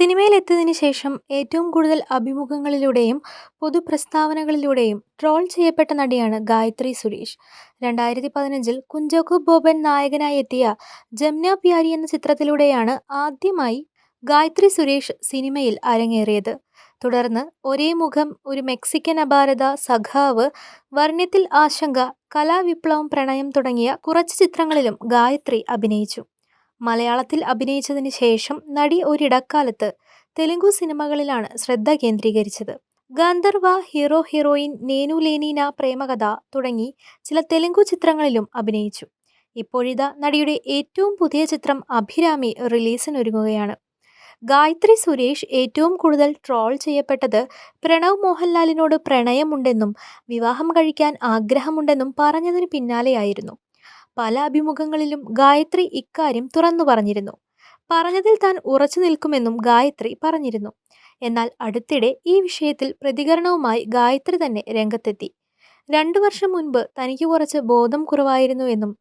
സിനിമയിലെത്തിയതിനു ശേഷം ഏറ്റവും കൂടുതൽ അഭിമുഖങ്ങളിലൂടെയും പൊതുപ്രസ്താവനകളിലൂടെയും ട്രോൾ ചെയ്യപ്പെട്ട നടിയാണ് ഗായത്രി സുരേഷ്. രണ്ടായിരത്തി പതിനഞ്ചിൽ കുഞ്ചോക്കു ബോബൻ നായകനായി എത്തിയ ജംന പ്യാരി എന്ന ചിത്രത്തിലൂടെയാണ് ആദ്യമായി ഗായത്രി സുരേഷ് സിനിമയിൽ അരങ്ങേറിയത്. തുടർന്ന് ഒരേ മുഖം, ഒരു മെക്സിക്കൻ അപാരത, സഖാവ്, വർണത്തിൽ ആശങ്ക, കലാവിപ്ലവം, പ്രണയം തുടങ്ങിയ കുറച്ച് ചിത്രങ്ങളിലും ഗായത്രി അഭിനയിച്ചു. മലയാളത്തിൽ അഭിനയിച്ചതിന് ശേഷം നടി ഒരിടക്കാലത്ത് തെലുങ്കു സിനിമകളിലാണ് ശ്രദ്ധ കേന്ദ്രീകരിച്ചത്. ഗാന്ധർവ, ഹീറോ ഹീറോയിൻ, നേനു ലേനീന, പ്രേമകഥ തുടങ്ങി ചില തെലുങ്കു ചിത്രങ്ങളിലും അഭിനയിച്ചു. ഇപ്പോഴിതാ നടിയുടെ ഏറ്റവും പുതിയ ചിത്രം അഭിരാമി റിലീസിനൊരുങ്ങുകയാണ്. ഗായത്രി സുരേഷ് ഏറ്റവും കൂടുതൽ ട്രോൾ ചെയ്യപ്പെട്ടത് പ്രണവ് മോഹൻലാലിനോട് പ്രണയമുണ്ടെന്നും വിവാഹം കഴിക്കാൻ ആഗ്രഹമുണ്ടെന്നും പറഞ്ഞതിന് പിന്നാലെയായിരുന്നു. പല അഭിമുഖങ്ങളിലും ഗായത്രി ഇക്കാര്യം തുറന്നു പറഞ്ഞിരുന്നു. പറഞ്ഞതിൽ താൻ ഉറച്ചു നിൽക്കുമെന്നും ഗായത്രി പറഞ്ഞിരുന്നു. എന്നാൽ അടുത്തിടെ ഈ വിഷയത്തിൽ പ്രതികരണവുമായി ഗായത്രി തന്നെ രംഗത്തെത്തി. രണ്ടു വർഷം മുൻപ് തനിക്ക് കുറച്ച് ബോധം കുറവായിരുന്നുവെന്നും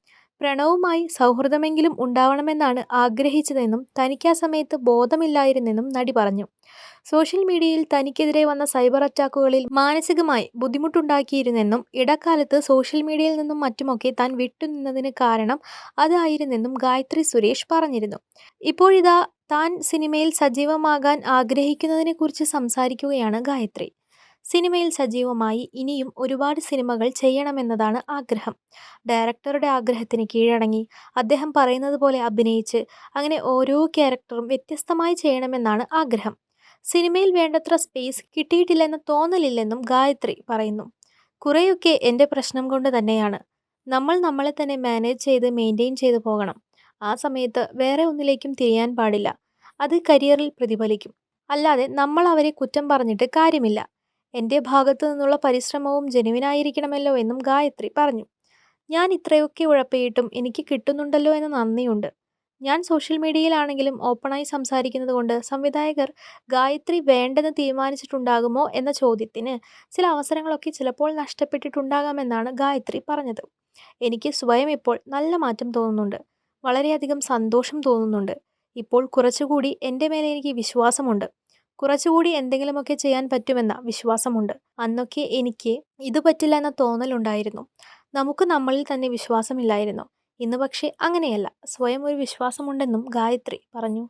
പ്രണവുമായി സൗഹൃദമെങ്കിലും ഉണ്ടാവണമെന്നാണ് ആഗ്രഹിച്ചതെന്നും തനിക്ക് ആ സമയത്ത് ബോധമില്ലായിരുന്നെന്നും നടി പറഞ്ഞു. സോഷ്യൽ മീഡിയയിൽ തനിക്കെതിരെ വന്ന സൈബർ അറ്റാക്കുകളിൽ മാനസികമായി ബുദ്ധിമുട്ടുണ്ടാക്കിയിരുന്നെന്നും ഇടക്കാലത്ത് സോഷ്യൽ മീഡിയയിൽ നിന്നും മറ്റുമൊക്കെ താൻ വിട്ടുനിന്നതിന് കാരണം അതായിരുന്നെന്നും ഗായത്രി സുരേഷ് പറഞ്ഞിരുന്നു. ഇപ്പോഴിതാ താൻ സിനിമയിൽ സജീവമാകാൻ ആഗ്രഹിക്കുന്നതിനെക്കുറിച്ച് സംസാരിക്കുകയാണ് ഗായത്രി. സിനിമയിൽ സജീവമായി ഇനിയും ഒരുപാട് സിനിമകൾ ചെയ്യണമെന്നതാണ് ആഗ്രഹം. ഡയറക്ടറുടെ ആഗ്രഹത്തിന് കീഴടങ്ങി അദ്ദേഹം പറയുന്നത് പോലെ അഭിനയിച്ച് അങ്ങനെ ഓരോ ക്യാരക്ടറും വ്യത്യസ്തമായി ചെയ്യണമെന്നാണ് ആഗ്രഹം. സിനിമയിൽ വേണ്ടത്ര സ്പേസ് കിട്ടിയിട്ടില്ലെന്ന് തോന്നലില്ലെന്നും ഗായത്രി പറയുന്നു. കുറേയൊക്കെ എന്റെ പ്രശ്നം കൊണ്ട് തന്നെയാണ്. നമ്മൾ നമ്മളെ തന്നെ മാനേജ് ചെയ്ത് മെയിന്റെയിൻ ചെയ്ത് പോകണം. ആ സമയത്ത് വേറെ ഒന്നിലേക്കും തിരിയാൻ പാടില്ല. അത് കരിയറിൽ പ്രതിഫലിക്കും. അല്ലാതെ നമ്മൾ അവരെ കുറ്റം പറഞ്ഞിട്ട് കാര്യമില്ല. എന്റെ ഭാഗത്തു നിന്നുള്ള പരിശ്രമവും ജനുവിനായിരിക്കണമല്ലോ എന്നും ഗായത്രി പറഞ്ഞു. ഞാൻ ഇത്രയൊക്കെ ഉഴപ്പിയിട്ടും എനിക്ക് കിട്ടുന്നുണ്ടല്ലോ എന്ന നന്ദിയുണ്ട്. ഞാൻ സോഷ്യൽ മീഡിയയിലാണെങ്കിലും ഓപ്പണായി സംസാരിക്കുന്നത് കൊണ്ട് സംവിധായകർ ഗായത്രി വേണ്ടെന്ന് തീരുമാനിച്ചിട്ടുണ്ടാകുമോ എന്ന ചോദ്യത്തിന് ചില അവസരങ്ങളൊക്കെ ചിലപ്പോൾ നഷ്ടപ്പെട്ടിട്ടുണ്ടാകാമെന്നാണ് ഗായത്രി പറഞ്ഞത്. എനിക്ക് സ്വയം ഇപ്പോൾ നല്ല മാറ്റം തോന്നുന്നുണ്ട്. വളരെയധികം സന്തോഷം തോന്നുന്നുണ്ട്. ഇപ്പോൾ കുറച്ചുകൂടി എന്റെ മേലെ എനിക്ക് വിശ്വാസമുണ്ട്. കുറച്ചുകൂടി എന്തെങ്കിലുമൊക്കെ ചെയ്യാൻ പറ്റുമെന്ന വിശ്വാസമുണ്ട്. അന്നൊക്കെ എനിക്ക് ഇത് പറ്റില്ല എന്ന തോന്നലുണ്ടായിരുന്നു. നമുക്ക് നമ്മളിൽ തന്നെ വിശ്വാസമില്ലായിരുന്നു. ഇന്ന് പക്ഷേ അങ്ങനെയല്ല. സ്വയം ഒരു വിശ്വാസമുണ്ടെന്നും ഗായത്രി പറഞ്ഞു.